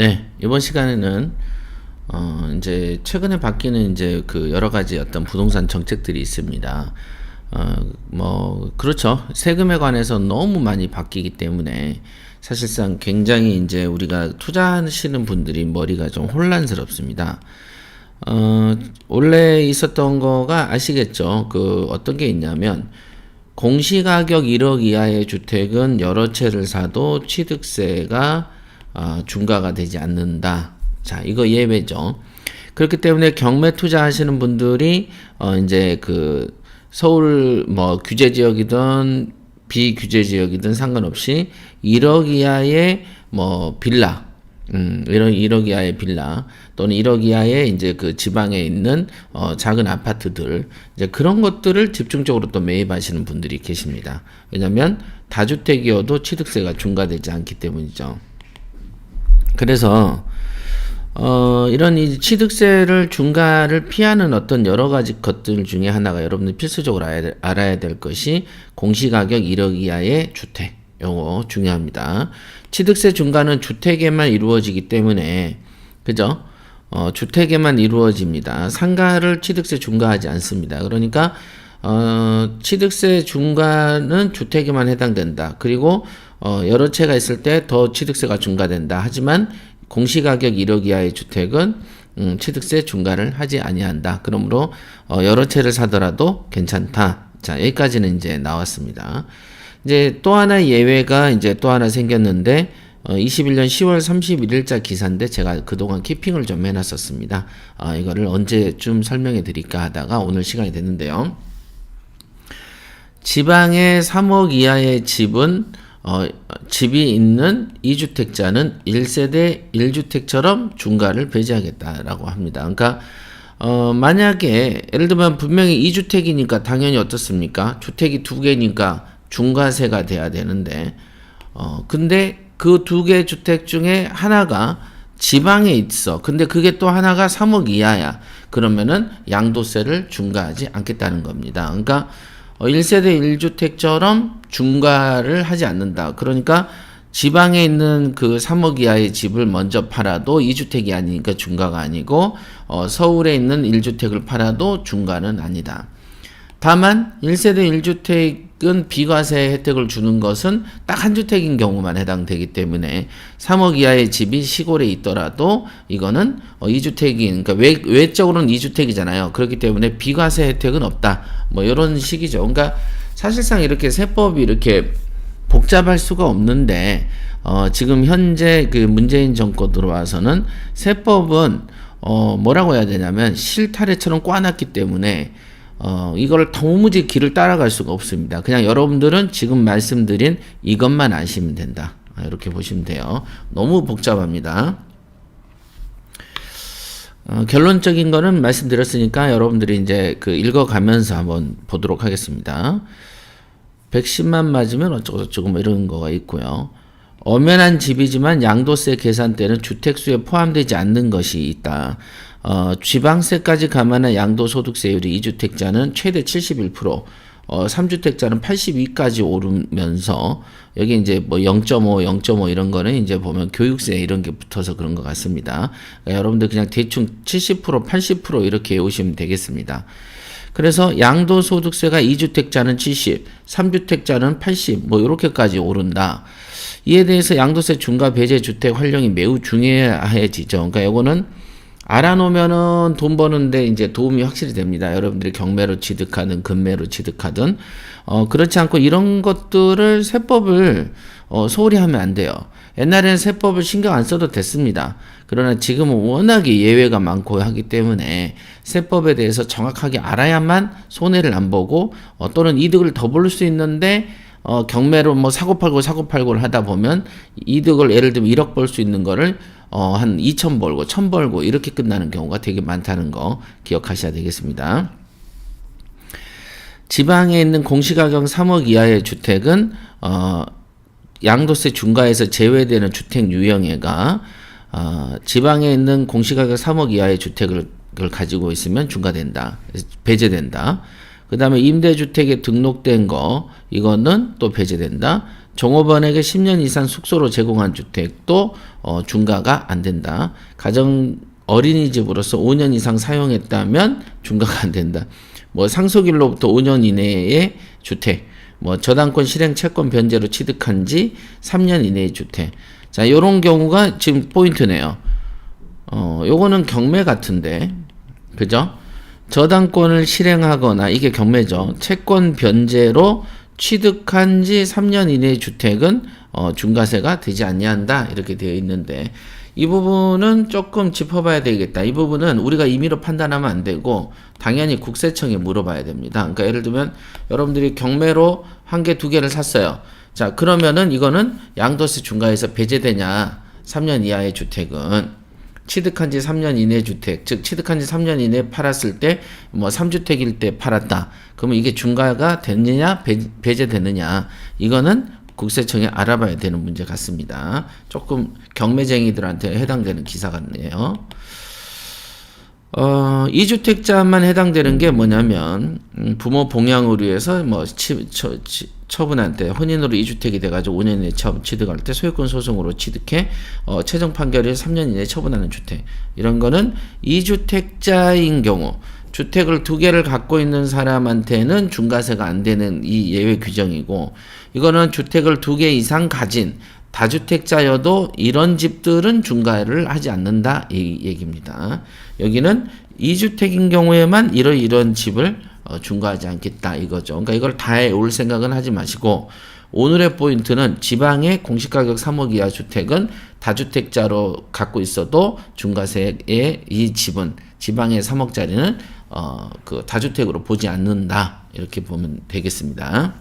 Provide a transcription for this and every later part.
네, 이번 시간에는 어 이제 최근에 바뀌는 이제 그 여러 가지 어떤 부동산 정책들이 있습니다. 어 뭐 그렇죠. 세금에 관해서 너무 많이 바뀌기 때문에 사실상 굉장히 이제 우리가 투자하시는 분들이 머리가 좀 혼란스럽습니다. 어 원래 있었던 거가 아시겠죠? 그 어떤 게 있냐면 공시가격 1억 이하의 주택은 여러 채를 사도 취득세가 어, 중과가 되지 않는다. 자, 이거 예외죠. 그렇기 때문에 경매 투자하시는 분들이 어 이제 그 서울 뭐 규제 지역이든 비규제 지역이든 상관없이 1억 이하의 뭐 빌라 음, 이런 1억 이하의 빌라 또는 1억 이하의 이제 그 지방에 있는 어, 작은 아파트들 이제 그런 것들을 집중적으로 또 매입하시는 분들이 계십니다. 왜냐하면 다주택이어도 취득세가 중과되지 않기 때문이죠. 그래서 어, 이런 이 취득세를 중과를 피하는 어떤 여러 가지 것들 중에 하나가 여러분들 필수적으로 알아야, 알아야 될 것이 공시가격 1억 이하의 주택. 요거 중요합니다. 취득세 중과는 주택에만 이루어지기 때문에 그죠? 어, 주택에만 이루어집니다. 상가를 취득세 중과하지 않습니다. 그러니까 어, 취득세 중과는 주택에만 해당된다. 그리고 어, 여러 채가 있을 때 더 취득세가 중과된다. 하지만 공시가격 1억 이하의 주택은 음, 취득세 중과를 하지 아니한다. 그러므로 어, 여러 채를 사더라도 괜찮다. 자 여기까지는 이제 나왔습니다. 이제 또 하나 예외가 이제 또 하나 생겼는데 어, 21년 10월 31일자 기사인데 제가 그동안 키핑을 좀 해놨었습니다. 어, 이거를 언제쯤 설명해 드릴까 하다가 오늘 시간이 됐는데요. 지방의 3억 이하의 집은 어, 집이 있는 2주택자는 1세대 1주택처럼 중과를 배제하겠다라고 합니다. 그러니까 어, 만약에 예를 들면 분명히 2주택이니까 당연히 어떻습니까? 주택이 두 개니까 중과세가 돼야 되는데 어, 근데 그 두 개 주택 중에 하나가 지방에 있어. 근데 그게 또 하나가 3억 이하야. 그러면은 양도세를 중과하지 않겠다는 겁니다. 그러니까 어, 1세대 1주택처럼 중과를 하지 않는다. 그러니까 지방에 있는 그 3억 이하의 집을 먼저 팔아도 2주택이 아니니까 중과가 아니고 어, 서울에 있는 1주택을 팔아도 중과는 아니다. 다만 1세대 1주택 은 비과세 혜택을 주는 것은 딱 한 주택인 경우만 해당되기 때문에 3억 이하의 집이 시골에 있더라도 이거는 어 2주택이 그러니까 외, 외적으로는 2주택이잖아요. 그렇기 때문에 비과세 혜택은 없다. 뭐 이런 식이죠. 그러니까 사실상 이렇게 세법이 이렇게 복잡할 수가 없는데 어 지금 현재 그 문재인 정권 들어와서는 세법은 어 뭐라고 해야 되냐면 실타래처럼 꽈놨기 때문에 어, 이걸 도무지 길을 따라갈 수가 없습니다. 그냥 여러분들은 지금 말씀드린 이것만 아시면 된다. 아, 이렇게 보시면 돼요. 너무 복잡합니다. 어, 결론적인 거는 말씀드렸으니까 여러분들이 이제 그 읽어가면서 한번 보도록 하겠습니다. 110만 맞으면 어쩌고저쩌고 뭐 이런 거가 있고요. 엄연한 집이지만 양도세 계산 때는 주택수에 포함되지 않는 것이 있다. 어, 지방세까지 감안한 양도소득세율이 2주택자는 최대 71%, 어, 3주택자는 82까지 오르면서 여기 이제 뭐 0.5, 0.5 이런 거는 이제 보면 교육세 이런 게 붙어서 그런 것 같습니다. 그러니까 여러분들 그냥 대충 70%, 80% 이렇게 오시면 되겠습니다. 그래서 양도소득세가 2주택자는 70, 3주택자는 80, 뭐 이렇게까지 오른다. 이에 대해서 양도세 중과 배제 주택 활용이 매우 중요해지죠. 그러니까 이거는 알아놓으면은 돈 버는데 이제 도움이 확실히 됩니다. 여러분들이 경매로 취득하든 금매로 취득하든 어 그렇지 않고 이런 것들을 세법을 어 소홀히 하면 안 돼요. 옛날에는 세법을 신경 안 써도 됐습니다. 그러나 지금은 워낙에 예외가 많고 하기 때문에 세법에 대해서 정확하게 알아야만 손해를 안 보고 어 또는 이득을 더 볼 수 있는데 어, 경매로 뭐 사고 팔고 사고 팔고를 하다 보면 이득을 예를 들면 1억 벌 수 있는 거를 어, 한 2천 벌고 1천 벌고 이렇게 끝나는 경우가 되게 많다는 거 기억하셔야 되겠습니다. 지방에 있는 공시가격 3억 이하의 주택은 어, 양도세 중과에서 제외되는 주택 유형애가 어, 지방에 있는 공시가격 3억 이하의 주택을 가지고 있으면 중과된다. 배제된다. 그 다음에 임대주택에 등록된 거 이거는 또 배제된다. 종업원에게 10년 이상 숙소로 제공한 주택도 어, 중과가 안 된다. 가정 어린이집으로서 5년 이상 사용했다면 중과가 안 된다. 뭐 상속일로부터 5년 이내의 주택, 뭐 저당권 실행 채권 변제로 취득한 지 3년 이내의 주택. 자, 요런 경우가 지금 포인트네요. 어, 요거는 경매 같은데. 그죠? 저당권을 실행하거나 이게 경매죠. 채권 변제로 취득한 지 3년 이내의 주택은 어, 중과세가 되지 아니한다 이렇게 되어 있는데 이 부분은 조금 짚어봐야 되겠다. 이 부분은 우리가 임의로 판단하면 안 되고 당연히 국세청에 물어봐야 됩니다. 그러니까 예를 들면 여러분들이 경매로 한 개, 두 개를 샀어요. 자 그러면은 이거는 양도세 중과에서 배제되냐? 3년 이하의 주택은 취득한 지 3년 이내 주택, 즉 취득한 지 3년 이내 팔았을 때 뭐 3주택일 때 팔았다. 그러면 이게 중과가 되느냐 배, 배제되느냐 이거는 국세청에 알아봐야 되는 문제 같습니다. 조금 경매쟁이들한테 해당되는 기사 같네요. 어, 이주택자만 해당되는 게 뭐냐면 음, 부모 봉양으로 해서 뭐 치, 처, 치, 처분할 때 혼인으로 이주택이 돼가지고 5년 이내 처, 취득할 때 소유권 소송으로 취득해 어, 최종 판결이 3년 이내 처분하는 주택 이런 거는 이주택자인 경우 주택을 두 개를 갖고 있는 사람한테는 중과세가 안 되는 이 예외 규정이고 이거는 주택을 두 개 이상 가진 다주택자여도 이런 집들은 중과를 하지 않는다 이 얘기입니다. 여기는 2주택인 경우에만 이런 이런 집을 어, 중과하지 않겠다 이거죠. 그러니까 이걸 다 해올 생각은 하지 마시고 오늘의 포인트는 지방의 공시가격 3억 이하 주택은 다주택자로 갖고 있어도 중과세의 이 집은 지방의 3억짜리는 어, 그 다주택으로 보지 않는다 이렇게 보면 되겠습니다.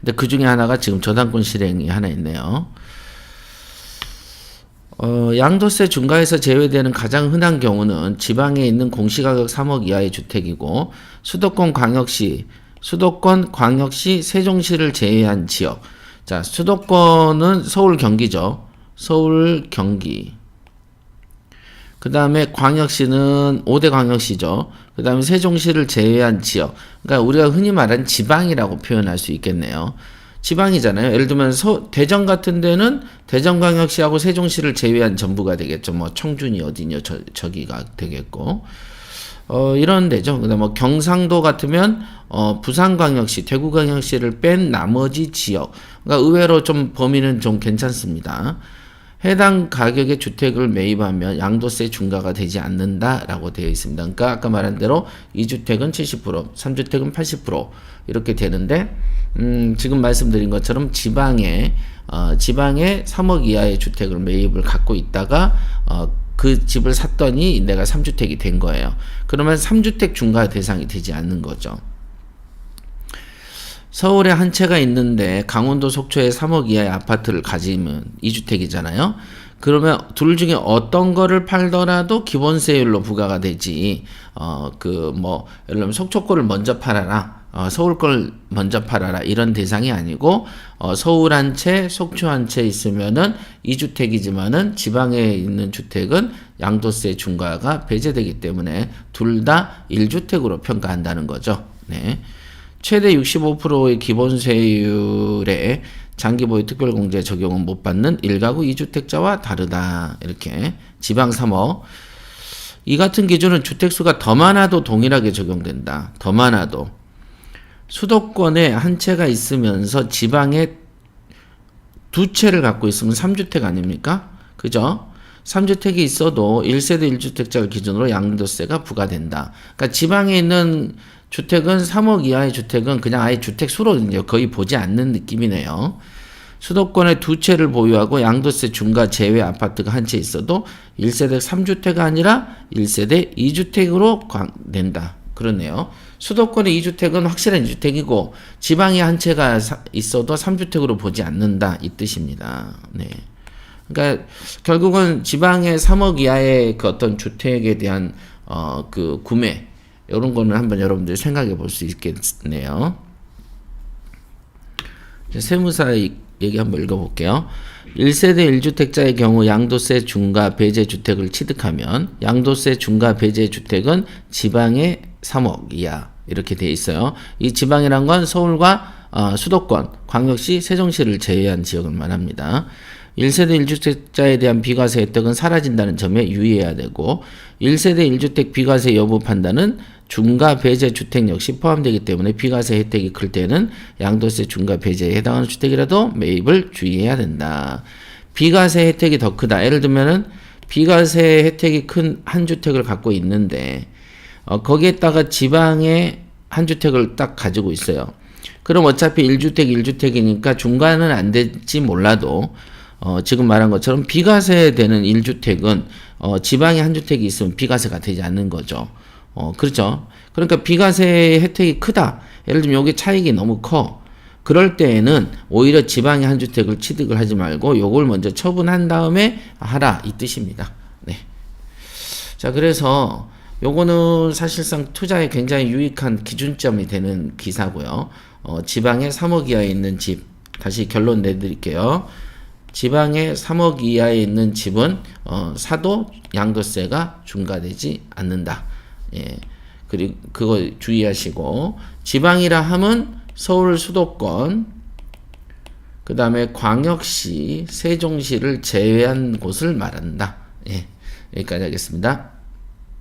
근데 그 중에 하나가 지금 저당권 실행이 하나 있네요. 어, 양도세 중과에서 제외되는 가장 흔한 경우는 지방에 있는 공시가격 3억 이하의 주택이고 수도권 광역시, 수도권 광역시 세종시를 제외한 지역. 자, 수도권은 서울 경기죠. 서울 경기. 그 다음에 광역시는 5대 광역시죠. 그 다음에 세종시를 제외한 지역. 그러니까 우리가 흔히 말하는 지방이라고 표현할 수 있겠네요. 지방이잖아요. 예를 들면 서, 대전 같은 데는 대전광역시하고 세종시를 제외한 전부가 되겠죠. 뭐 청준이 어디냐 저, 저기가 되겠고. 어, 이런 데죠. 그다음 뭐 경상도 같으면 어, 부산광역시, 대구광역시를 뺀 나머지 지역. 그러니까 의외로 좀 범위는 좀 괜찮습니다. 해당 가격의 주택을 매입하면 양도세 중과가 되지 않는다라고 되어 있습니다. 그러니까 아까 말한 대로 2주택은 70%, 3주택은 80% 이렇게 되는데 음, 지금 말씀드린 것처럼 지방에 어, 지방에 3억 이하의 주택을 매입을 갖고 있다가 어, 그 집을 샀더니 내가 3주택이 된 거예요. 그러면 3주택 중과 대상이 되지 않는 거죠. 서울에 한 채가 있는데 강원도 속초에 3억 이하의 아파트를 가지면 2주택이잖아요. 그러면 둘 중에 어떤 거를 팔더라도 기본세율로 부과가 되지. 어, 그, 뭐, 예를 들면 속초 거를 먼저 팔아라. 어, 서울 걸 먼저 팔아라. 이런 대상이 아니고, 어, 서울 한 채, 속초 한 채 있으면은 2주택이지만은 지방에 있는 주택은 양도세 중과가 배제되기 때문에 둘다 1주택으로 평가한다는 거죠. 네. 최대 65%의 기본 세율에 장기보유 특별공제 적용은 못 받는 1가구 2주택자와 다르다. 이렇게 지방 3억. 이 같은 기준은 주택수가 더 많아도 동일하게 적용된다. 더 많아도. 수도권에 한 채가 있으면서 지방에 두 채를 갖고 있으면 3주택 아닙니까? 그죠? 3주택이 있어도 1세대 1주택자를 기준으로 양도세가 부과된다. 그러니까 지방에 있는 주택은 3억 이하의 주택은 그냥 아예 주택 수로 이제 거의 보지 않는 느낌이네요. 수도권에 두 채를 보유하고 양도세 중과 제외 아파트가 한 채 있어도 1세대 3주택가 아니라 1세대 2주택으로 된다. 그러네요. 수도권의 2주택은 확실한 2주택이고 지방에 한 채가 있어도 3주택으로 보지 않는다. 이 뜻입니다. 네. 그러니까 결국은 지방의 3억 이하의 그 어떤 주택에 대한 어 그 구매 이런 거는 한번 여러분들이 생각해 볼 수 있겠네요. 세무사 얘기 한번 읽어볼게요. 1세대 1주택자의 경우 양도세 중과 배제 주택을 취득하면 양도세 중과 배제 주택은 지방에 3억 이하 이렇게 돼 있어요. 이 지방이란 건 서울과 어, 수도권, 광역시, 세종시를 제외한 지역을 말합니다. 1세대 1주택자에 대한 비과세 혜택은 사라진다는 점에 유의해야 되고 1세대 1주택 비과세 여부 판단은 중과 배제 주택 역시 포함되기 때문에 비과세 혜택이 클 때는 양도세 중과 배제에 해당하는 주택이라도 매입을 주의해야 된다. 비과세 혜택이 더 크다. 예를 들면은 비과세 혜택이 큰 한 주택을 갖고 있는데 어, 거기에다가 지방에 한 주택을 딱 가지고 있어요. 그럼 어차피 1주택 1주택이니까 중과는 안 될지 몰라도 어, 지금 말한 것처럼 비과세 되는 1주택은 어, 지방에 한 주택이 있으면 비과세가 되지 않는 거죠. 어, 그렇죠. 그러니까 비과세 혜택이 크다. 예를 들면 여기 차익이 너무 커. 그럴 때에는 오히려 지방에 한 주택을 취득을 하지 말고 요걸 먼저 처분한 다음에 하라 이 뜻입니다. 네. 자, 그래서 요거는 사실상 투자에 굉장히 유익한 기준점이 되는 기사고요. 어, 지방에 3억 이하에 있는 집 다시 결론 내드릴게요. 지방에 3억 이하에 있는 집은 어, 사도 양도세가 중과되지 않는다. 예. 그리고 그거 주의하시고 지방이라 함은 서울 수도권 그 다음에 광역시 세종시를 제외한 곳을 말한다. 예. 여기까지 하겠습니다.